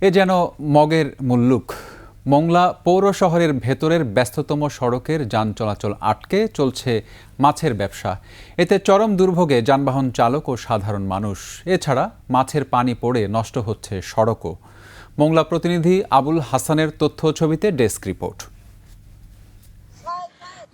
এ যেন মগের মুল্লুক। মংলা পৌর শহরের ভেতরের ব্যস্ততম সড়কের যান চলাচল আটকে চলছে মাছের ব্যবসা। এতে চরম দুর্ভোগে যানবাহন চালক ও সাধারণ মানুষ। এছাড়া মাছের পানি পড়ে নষ্ট হচ্ছে সড়কও। মংলা প্রতিনিধি আবুল হাসানের তথ্য ছবিতে ডেস্ক রিপোর্ট।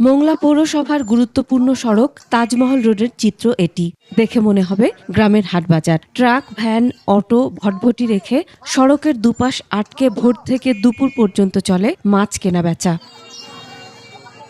মোংলা পৌরসভার গুরুত্বপূর্ণ সড়ক তাজমহল রোডের চিত্র এটি। দেখে মনে হবে গ্রামের হাটবাজার। ট্রাক, ভ্যান, অটো ভটভটি রেখে সড়কের দুপাশ আটকে ভোর থেকে দুপুর পর্যন্ত চলে মাছ কেনা বেচা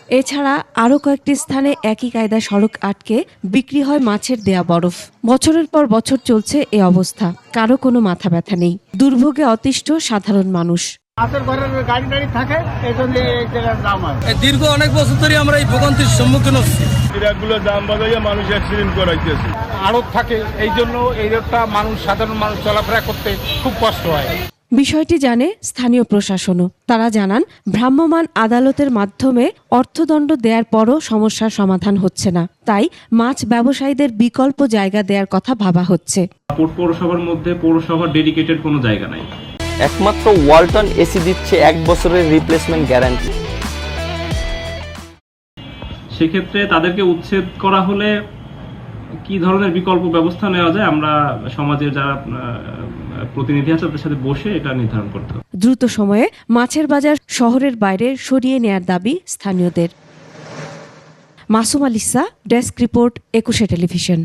এছাড়া আরও কয়েকটি স্থানে একই কায়দায় সড়ক আটকে বিক্রি হয় মাছের দেয়া বরফ। বছরের পর বছর চলছে এ অবস্থা। কারও কোনো মাথা ব্যথা নেই। দুর্ভোগে অতিষ্ঠ সাধারণ মানুষ। মাছের ঘরের গাড়ি টাড়ি থাকে এই জন্য এই জায়গার দাম হয়। দীর্ঘ অনেক বছর ধরে আমরা এই ভোগান্তির সম্মুখীন হচ্ছি। ট্রাকগুলো জাম বাজাইয়া মানুষ অ্যাক্সিডেন্ট করাইতেছে। আড়ত থাকে এই জন্য এই রোডটা মানুষ সাধারণ মানুষ চলাফেরা করতে খুব কষ্ট হয়। বিষয়টি জানে স্থানীয় প্রশাসনও। তারা জানান ভ্রাম্যমাণ আদালতের মাধ্যমে অর্থদণ্ড দেওয়ার পরও সমস্যার সমাধান হচ্ছে না। তাই মাছ ব্যবসায়ীদের বিকল্প জায়গা দেওয়ার কথা ভাবা হচ্ছে। পৌরসভার মধ্যে পৌরসভার ডেডিকেটেড কোনো জায়গা নাই। একমাত্র ওয়ালটন এসি দিচ্ছে এক বছরের রিপ্লেসমেন্ট গ্যারান্টি সেক্ষেত্রে তাদেরকে উচ্ছেদ করা হলে কি ধরনের বিকল্প ব্যবস্থা নেওয়া যায়? আমরা সমাজের যারা প্রতিনিধি আছে তাদের সাথে বসে এটা নির্ধারণ করতে হবে। দ্রুত সময়ে মাছের বাজার শহরের বাইরে সরিয়ে নেয়ার দাবি স্থানীয়দের। Masum Alisa desk report Ekushey television.